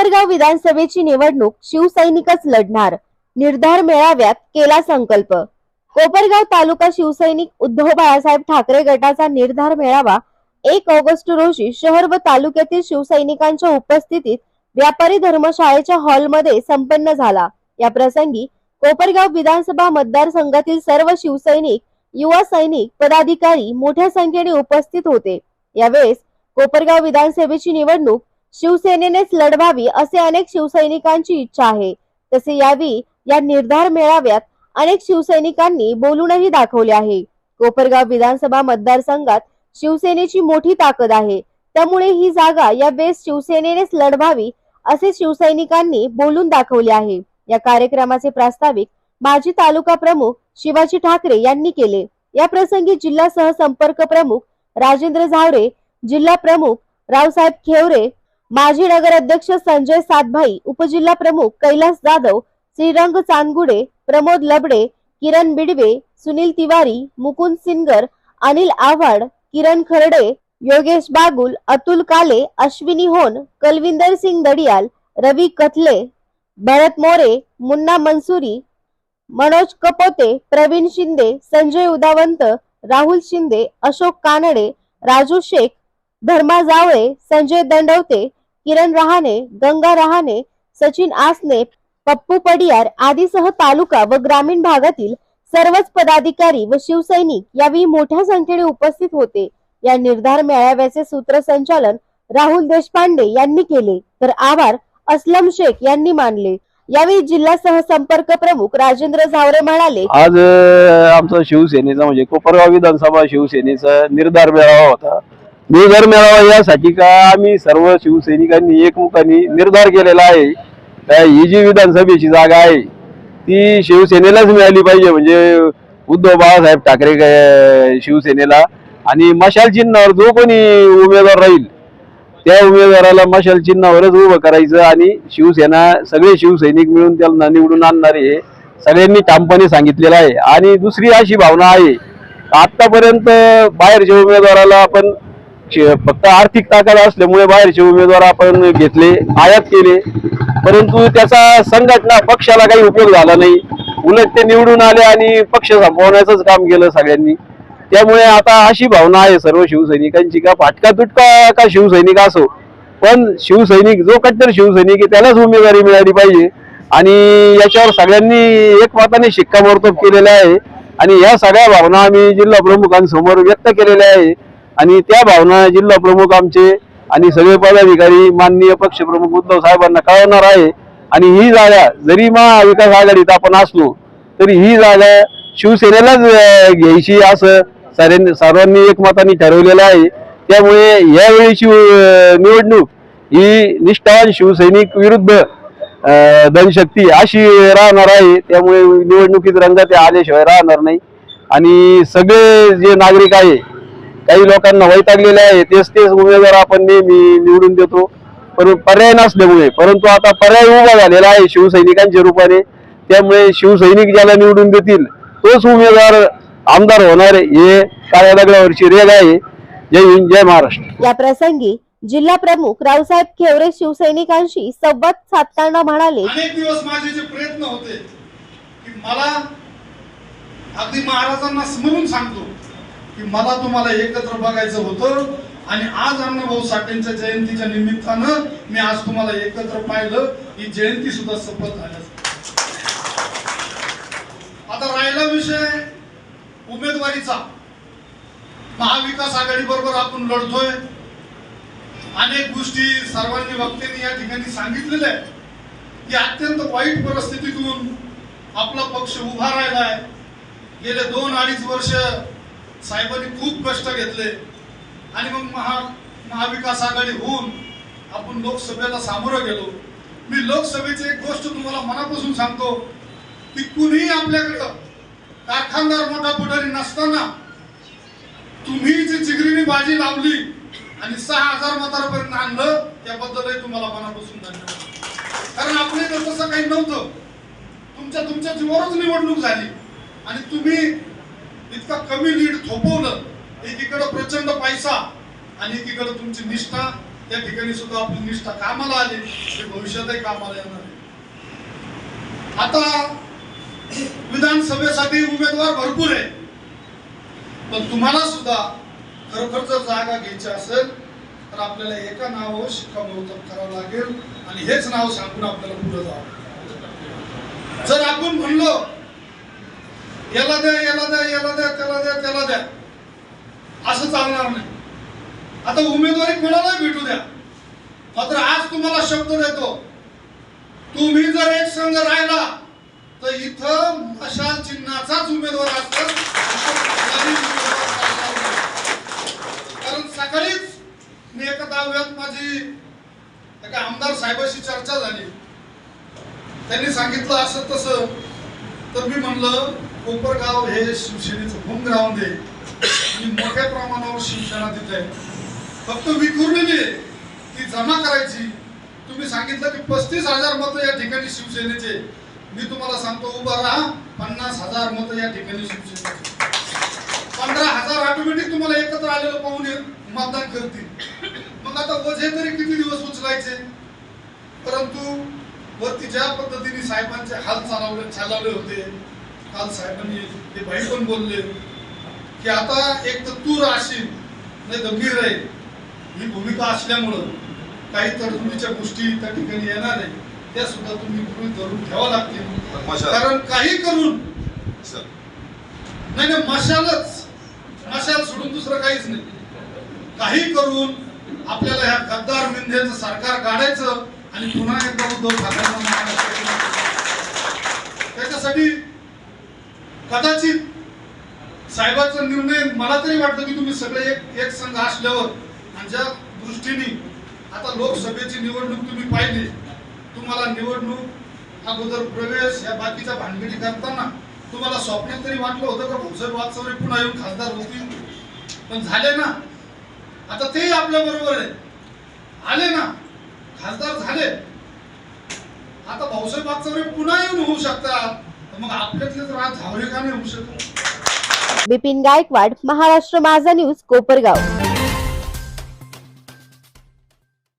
कोपरगाव विधानसभेची निवडणूक शिवसैनिकच लढणार. निर्धार मेळाव्यात केला संकल्प. कोपरगाव तालुका शिवसैनिक उद्धव बाळासाहेब ठाकरे गटाचा निर्धार मेळावा एक ऑगस्ट रोजी शहर व तालुक्यातील शिवसैनिकांच्या उपस्थितीत व्यापारी धर्मशाळेच्या हॉलमध्ये संपन्न झाला. या प्रसंगी कोपरगाव विधानसभा मतदारसंघातील सर्व शिवसैनिक युवा सैनिक पदाधिकारी मोठ्या संख्येने उपस्थित होते. यावेळेस कोपरगाव विधानसभेची निवडणूक शिवसेनेनेच लढवावी असे अनेक शिवसैनिकांची इच्छा आहे. तसे यावी या निर्धार मेळाव्यात अनेक शिवसैनिकांनी बोलूनही दाखवले आहे. कोपरगाव विधानसभा मतदारसंघात शिवसेनेची मोठी ताकद आहे. त्यामुळे ही जागा या बेस शिवसेनेनेच लढवावी असे शिवसैनिकांनी बोलून दाखवले आहे. या कार्यक्रमाचे प्रास्ताविक माजी तालुका प्रमुख शिवाजी ठाकरे यांनी केले. या प्रसंगी जिल्हा सहसंपर्क प्रमुख राजेंद्र झावरे जिल्हा प्रमुख रावसाहेब खेवरे माजी नगराध्यक्ष संजय सातभाई उपजिल्हा प्रमुख कैलास जाधव श्रीरंग चांदगुडे प्रमोद लबडे किरण बिडवे सुनील तिवारी मुकुंद सिनगर अनिल आव्हाड किरण खर्डे योगेश बागुल अतुल काले अश्विनी होन कलविंदर सिंग दडियाल रवी कथले भरत मोरे मुन्ना मनसुरी मनोज कपोते प्रवीण शिंदे संजय उदावंत राहुल शिंदे अशोक कानडे राजू शेख धर्मा जावळे संजय दंडवते किरण रहाणे गंगा रहाणे सचिन आसने पप्पू पडियार आदीसह तालुका व ग्रामीण भागातील सर्वच पदाधिकारी व शिवसैनिक यावेळी मोठ्या संख्येने उपस्थित होते. या निर्धार मेळाव्याचे सूत्रसंचालन राहुल देशपांडे यांनी केले. तर आभार असलम शेख यांनी मानले. यावेळी जिल्हा सहसंपर्क प्रमुख राजेंद्र झावरे म्हणाले आज आमचा शिवसेनेचा म्हणजे कोपरगाव विधानसभा शिवसेनेचा निर्धार मेळावा होता. निर्धार मिळावा यासाठी का आम्ही सर्व शिवसैनिकांनी एकमुखाने निर्धार केलेला आहे. ही जी विधानसभेची जागा आहे ती शिवसेनेलाच मिळाली पाहिजे. म्हणजे उद्धव बाळासाहेब ठाकरे शिवसेनेला. आणि मशाल चिन्हावर जो कोणी उमेदवार राहील त्या उमेदवाराला मशाल चिन्हावरच उभं करायचं आणि शिवसेना सगळे शिवसैनिक मिळून त्यांना निवडून आणणार आहे सगळ्यांनी ठामपणे सांगितलेलं आहे. आणि दुसरी अशी भावना आहे आतापर्यंत बाहेरच्या उमेदवाराला आपण फक्त आर्थिक ताकद असल्यामुळे बाहेरचे उमेदवार आपण घेतले आयात केले. परंतु त्याचा संघटना पक्षाला काही उपयोग झाला नाही. उलट ते निवडून आले आणि पक्ष संपवण्याचंच काम केलं सगळ्यांनी. त्यामुळे आता अशी भावना आहे सर्व शिवसैनिकांची का फाटका तुटका का शिवसैनिक असो. पण शिवसैनिक जो कट्टर शिवसैनिक आहे त्यालाच उमेदवारी मिळाली पाहिजे. आणि याच्यावर सगळ्यांनी एकमताने शिक्कामोर्तब केलेला आहे. आणि या सगळ्या भावना आम्ही जिल्हा प्रमुखांसमोर व्यक्त केलेल्या आहे. आणि त्या भावना जिल्हा प्रमुख आमचे आणि सगळे पदाधिकारी माननीय पक्षप्रमुख उद्धव साहेबांना कळवणार आहे. आणि ही जागा जरी महाविकास आघाडीत आपण असलो तरी ही जागा शिवसेनेलाच घ्यायची असं साऱ्यांनी सर्वांनी एकमताने ठरवलेलं आहे. त्यामुळे यावेळीची निवडणूक ही निष्ठावान शिवसैनिक विरुद्ध अं, धनशक्ती अशी राहणार आहे. त्यामुळे निवडणुकीत रंगात आल्याशिवाय राहणार नाही. आणि सगळे जे नागरिक आहे काही लोकांना वैतागलेले आहे. तेच तेच उमेदवार आपण नेहमी निवडून देतो. पण पर्याय नसल्यामुळे. परंतु आता पर्याय उभा झालेला आहे शिवसैनिकांच्या रूपाने. त्यामुळे शिवसैनिक ज्याला निवडून देतील तोच उमेदवार आमदार होणार हे काळ्या दगडावरची रेग आहे. जय हिंद जय महाराष्ट्र. या प्रसंगी जिल्हा प्रमुख रावसाहेब खेवरे शिवसैनिकांशी संवाद साधताना म्हणाले अनेक दिवस माझे जे प्रयत्न होते की मला अगदी महाराजांना स्मरून सांगतो. की मला तुम्हाला एकत्र बघायचं होतं आणि आज अण्णाभाऊ साठेंच्या जयंतीच्या निमित्तानं मी आज तुम्हाला एकत्र पाहिलं. ही जयंती सुद्धा सफल झाल्या आता राहिला विषय उमेदवारीचा. महाविकास आघाडी बरोबर आपण लढतोय. अनेक गोष्टी सर्वांनी वक्त्यांनी या ठिकाणी सांगितलेल्या आहेत. की अत्यंत वाईट परिस्थितीतून आपला पक्ष उभा राहिलाय. गेले दोन अडीच वर्ष साहेबांनी खूप कष्ट घेतले. आणि मग महा महाविकास आघाडी होऊन आपण लोकसभेला सामोरं गेलो. मी लोकसभेची एक गोष्ट तुम्हाला मनापासून सांगतो की कुणीही आपल्याकडं कारखानदार मोठा पुढारी नसताना तुम्ही जी चिगरीने बाजी लावली आणि सहा हजार मतापर्यंत आणलं त्याबद्दलही तुम्हाला मनापासून धन्यवाद. कारण आपल्या तसं काही नव्हतं. तुमच्या तुमच्या जीवावरच निवडणूक झाली. आणि तुम्ही इतका कमी लीड थोपवलं एकीकडे प्रचंड पैसा आणि एकीकडे तुमची निष्ठा. त्या ठिकाणी सुद्धा आपली निष्ठा कामाला आली ते भविष्यातही कामाला येणार आहे. आता विधानसभेसाठी उमेदवार भरपूर आहे पण तुम्हाला सुद्धा खरोखर जर जागा घ्यायची असेल तर आपल्याला एका नावावर शिक्कामोर्तब करावं लागेल आणि हेच नाव सांगून आपल्याला पुढे जावं जर आपण म्हणलो याला द्या याला द्या याला द्या त्याला द्या त्याला द्या. असं चालणार नाही. आता उमेदवारी कोणाला भेटू द्या? मात्र आज तुम्हाला शब्द देतो. तुम्ही जर एक संघ राहिला तर इथं मशाल चिन्हाचाच उमेदवार असतो कारण सकाळीच मी एका दहाव्यात माझी एका आमदार साहेबाशी चर्चा झाली. त्यांनी सांगितलं असं तसं. तर मी म्हणलं कोपरगाव हे शिवसेनेचं होम ग्राउंड आहे. आणि मोठ्या प्रमाणावर शिवसेना तिथे आहे. फक्त विखुरलेली आहे ती जमा करायची. तुम्ही सांगितलं की पस्तीस हजार मतं या ठिकाणी शिवसेनेचे. मी तुम्हाला सांगतो उभा राहा. पन्नास हजार मतं या ठिकाणी शिवसेनेचे. पंधरा हजार ऑटोमॅटिक तुम्हाला एकत्र आलेलं पाहून ये- मतदान करतील. मग आता ओझे तरी किती दिवस उचलायचे? परंतु वरती ज्या पद्धतीने साहेबांचे हाल चालवले चालवले होते काल साहेबांनी ते भाई पण बोलले की आता एक तर तू राहशील नाही मी राहील. ही भूमिका असल्यामुळं काही तरतुदीच्या गोष्टी त्या ठिकाणी येणार आहे त्या सुद्धा तुम्ही गृहीत धरून ठेवा लागतील. कारण काही करून नाही नाही मशालच. मशाल सोडून दुसरं काहीच नाही. काही करून आपल्याला ह्या गद्दार मिंध्याचं सरकार काढायचं आणि पुन्हा एकदा उद्धव महाराष्ट्रात त्याच्यासाठी कदाचित साहेबांचा निर्णय मला तरी वाटतं की तुम्ही सगळे एक एक संघ असल्यावर आणि ज्या दृष्टीने आता लोकसभेची निवडणूक तुम्ही पाहिली तुम्हाला निवडणूक अगोदर प्रवेश या बाकीच्या भानगडी करताना तुम्हाला स्वप्नात तरी वाटलं होतं का? भाऊसाहेब वाचवरे पुन्हा येऊन खासदार होतील? पण झाले ना. आता तेही आपल्या बरोबर आहे. आले ना. खासदार झाले. आता भाऊसाहेब वाचवरे पुन्हा येऊन होऊ शकतात. मग राज होऊ बिपिन गायकवाड महाराष्ट्र माझा न्यूज कोपरगाव.